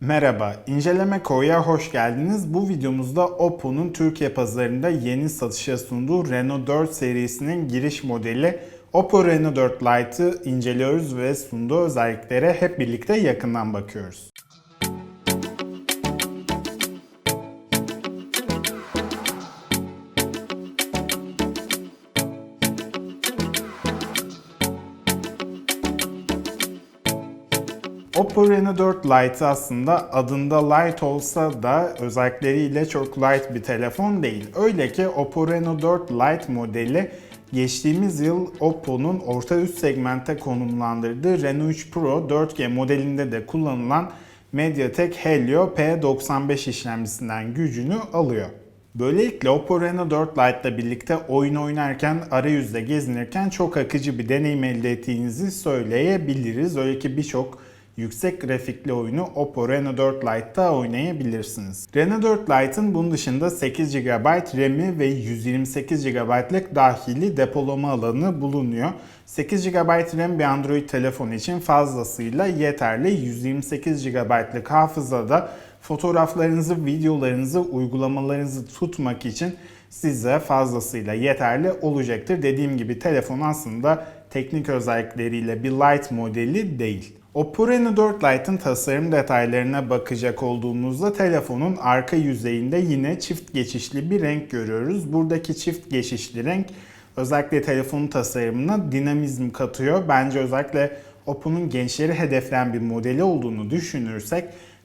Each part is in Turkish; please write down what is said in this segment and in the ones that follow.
Merhaba, İnceleme Ko'ya hoş geldiniz. Bu videomuzda Oppo'nun Türkiye pazarında yeni satışa sunduğu Reno 4 serisinin giriş modeli Oppo Reno 4 Lite'ı inceliyoruz ve sunduğu özelliklere hep birlikte yakından bakıyoruz. Oppo Reno 4 Lite aslında adında Lite olsa da özellikleriyle çok light bir telefon değil. Öyle ki Oppo Reno 4 Lite modeli geçtiğimiz yıl Oppo'nun orta üst segmente konumlandırdığı Reno 3 Pro 4G modelinde de kullanılan MediaTek Helio P95 işlemcisinden gücünü alıyor. Böylelikle Oppo Reno 4 Lite ile birlikte oyun oynarken, arayüzde gezinirken çok akıcı bir deneyim elde ettiğinizi söyleyebiliriz. Öyle ki birçok yüksek grafikli oyunu Oppo Reno 4 Lite'da oynayabilirsiniz. Reno 4 Lite'ın bunun dışında 8 GB RAM'i ve 128 GB'lık dahili depolama alanı bulunuyor. 8 GB RAM bir Android telefon için fazlasıyla yeterli. 128 GB'lık hafızada fotoğraflarınızı, videolarınızı, uygulamalarınızı tutmak için size fazlasıyla yeterli olacaktır. Dediğim gibi telefon aslında teknik özellikleriyle bir light modeli değil. Oppo Reno 4 Lite'ın tasarım detaylarına bakacak olduğumuzda telefonun arka yüzeyinde yine çift geçişli bir renk görüyoruz. Buradaki çift geçişli renk özellikle telefonun tasarımına dinamizm katıyor. Bence özellikle Oppo'nun gençleri hedefleyen bir modeli olduğunu düşünürsek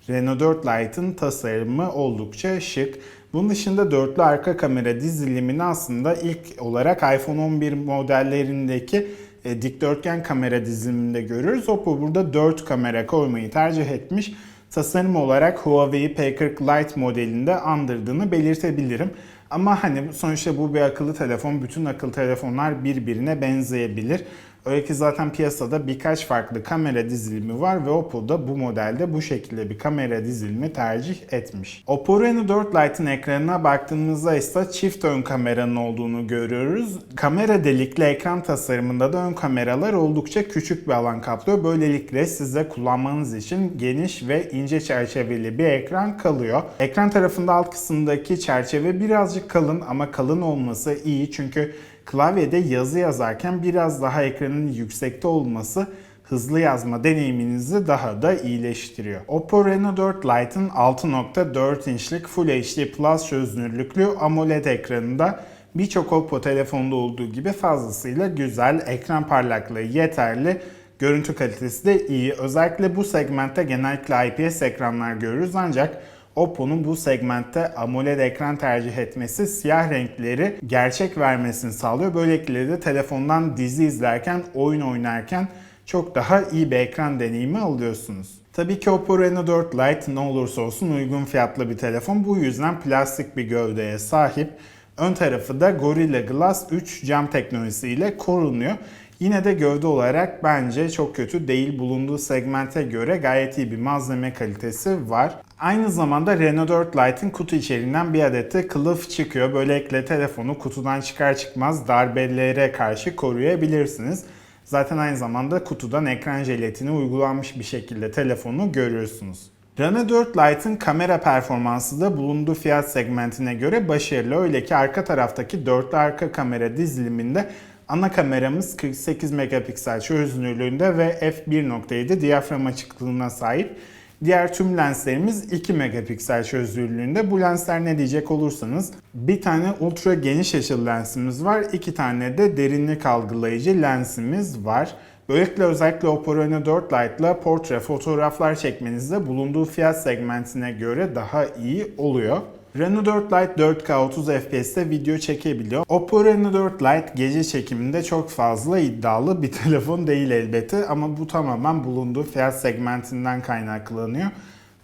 Reno 4 Lite'ın tasarımı oldukça şık. Bunun dışında dörtlü arka kamera dizilimini aslında ilk olarak iPhone 11 modellerindeki e, dikdörtgen kamera diziliminde görüyoruz. Oppo burada 4 kamera koymayı tercih etmiş. Tasarım olarak Huawei P40 Lite modelinde andırdığını belirtebilirim. Ama hani sonuçta bu bir akıllı telefon. Bütün akıllı telefonlar birbirine benzeyebilir. Öyle ki zaten piyasada birkaç farklı kamera dizilimi var ve Oppo da bu modelde bu şekilde bir kamera dizilimi tercih etmiş. Oppo Reno 4 Lite'ın ekranına baktığımızda ise çift ön kameranın olduğunu görüyoruz. Kamera delikli ekran tasarımında da ön kameralar oldukça küçük bir alan kaplıyor. Böylelikle size kullanmanız için geniş ve ince çerçeveli bir ekran kalıyor. Ekran tarafında alt kısımdaki çerçeve birazcık kalın ama kalın olması iyi çünkü klavyede yazı yazarken biraz daha ekranın yüksekte olması hızlı yazma deneyiminizi daha da iyileştiriyor. Oppo Reno 4 Lite'ın 6.4 inçlik Full HD Plus çözünürlüklü AMOLED ekranında birçok Oppo telefonda olduğu gibi fazlasıyla güzel, ekran parlaklığı yeterli, görüntü kalitesi de iyi. Özellikle bu segmentte genellikle IPS ekranlar görürüz ancak Oppo'nun bu segmentte AMOLED ekran tercih etmesi siyah renkleri gerçek vermesini sağlıyor. Böylelikle de telefondan dizi izlerken, oyun oynarken çok daha iyi bir ekran deneyimi alıyorsunuz. Tabii ki Oppo Reno 4 Lite ne olursa olsun uygun fiyatlı bir telefon. Bu yüzden plastik bir gövdeye sahip. Ön tarafı da Gorilla Glass 3 cam teknolojisiyle korunuyor. Yine de gövde olarak bence çok kötü değil. Bulunduğu segmente göre gayet iyi bir malzeme kalitesi var. Aynı zamanda Reno 4 Lite'ın kutu içeriğinden bir adet de kılıf çıkıyor. Böylelikle telefonu kutudan çıkar çıkmaz darbelere karşı koruyabilirsiniz. Zaten aynı zamanda kutudan ekran jelatini uygulanmış bir şekilde telefonu görüyorsunuz. Reno 4 Lite'ın kamera performansı da bulunduğu fiyat segmentine göre başarılı. Öyle ki arka taraftaki dörtlü arka kamera diziliminde ana kameramız 48 megapiksel çözünürlüğünde ve f1.7 diyafram açıklığına sahip. Diğer tüm lenslerimiz 2 megapiksel çözünürlüğünde. Bu lensler ne diyecek olursanız bir tane ultra geniş açılı lensimiz var. iki tane de derinlik algılayıcı lensimiz var. Böylelikle özellikle Oppo Reno 4 Lite ile portre fotoğraflar çekmenizde bulunduğu fiyat segmentine göre daha iyi oluyor. Reno 4 Lite 4K 30 FPS'te video çekebiliyor. Oppo Reno 4 Lite gece çekiminde çok fazla iddialı bir telefon değil elbette ama bu tamamen bulunduğu fiyat segmentinden kaynaklanıyor.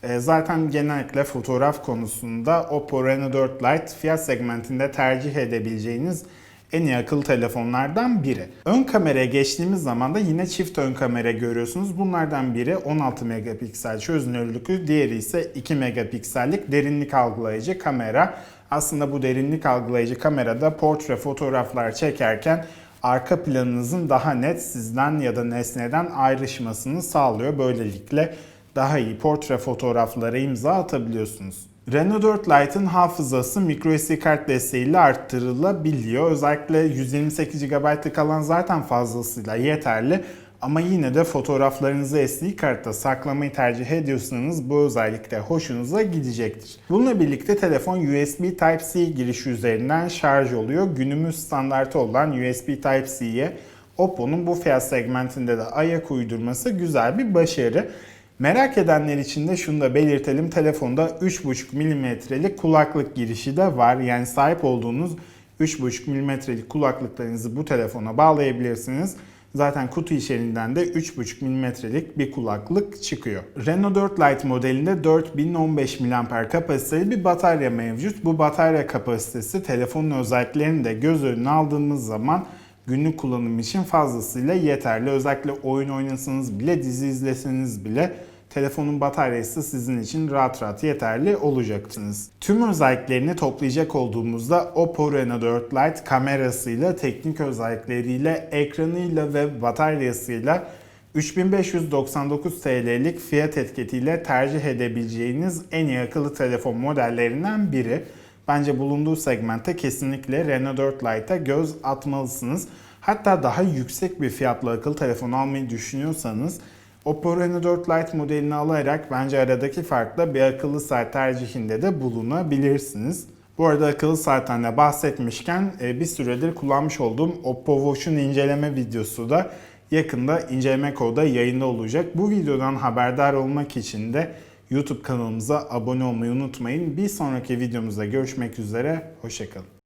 E, Zaten genellikle fotoğraf konusunda Oppo Reno 4 Lite fiyat segmentinde tercih edebileceğiniz en iyi akıllı telefonlardan biri. Ön kameraya geçtiğimiz zaman da yine çift ön kamera görüyorsunuz. Bunlardan biri 16 megapiksel çözünürlüklü, diğeri ise 2 megapiksellik derinlik algılayıcı kamera. Aslında bu derinlik algılayıcı kamerada portre fotoğraflar çekerken arka planınızın daha net sizden ya da nesneden ayrışmasını sağlıyor. Böylelikle daha iyi portre fotoğraflara imza atabiliyorsunuz. Renault 4 Lite'ın hafızası microSD kart desteğiyle arttırılabiliyor. Özellikle 128 GB'lık alan zaten fazlasıyla yeterli. Ama yine de fotoğraflarınızı SD kartta saklamayı tercih ediyorsanız bu özellikle hoşunuza gidecektir. Bununla birlikte telefon USB Type-C girişi üzerinden şarj oluyor. Günümüz standartı olan USB Type-C'ye Oppo'nun bu fiyat segmentinde de ayak uydurması güzel bir başarı. Merak edenler için de şunu da belirtelim. Telefonda 3.5 mm'lik kulaklık girişi de var. Yani sahip olduğunuz 3.5 mm'lik kulaklıklarınızı bu telefona bağlayabilirsiniz. Zaten kutu içerisinden de 3.5 mm'lik bir kulaklık çıkıyor. Renault 4 Lite modelinde 4015 mAh kapasiteli bir batarya mevcut. Bu batarya kapasitesi telefonun özelliklerini de göz önüne aldığımız zaman günlük kullanım için fazlasıyla yeterli. Özellikle oyun oynasanız bile, dizi izleseniz bile telefonun bataryası sizin için rahat rahat yeterli olacaksınız. Tüm özelliklerini toplayacak olduğumuzda Oppo Reno 4 Lite kamerasıyla, teknik özellikleriyle, ekranıyla ve bataryasıyla 3599 TL'lik fiyat etiketiyle tercih edebileceğiniz en iyi akıllı telefon modellerinden biri. Bence bulunduğu segmente kesinlikle Renault 4 Lite'a göz atmalısınız. Hatta daha yüksek bir fiyatla akıllı telefon almayı düşünüyorsanız Oppo Reno 4 Lite modelini alarak bence aradaki farkla bir akıllı saat tercihinde de bulunabilirsiniz. Bu arada akıllı saatten de bahsetmişken e, bir süredir kullanmış olduğum Oppo Watch'un inceleme videosu da yakında inceleme kodu yayında olacak. Bu videodan haberdar olmak için de YouTube kanalımıza abone olmayı unutmayın. Bir sonraki videomuzda görüşmek üzere, hoşçakalın.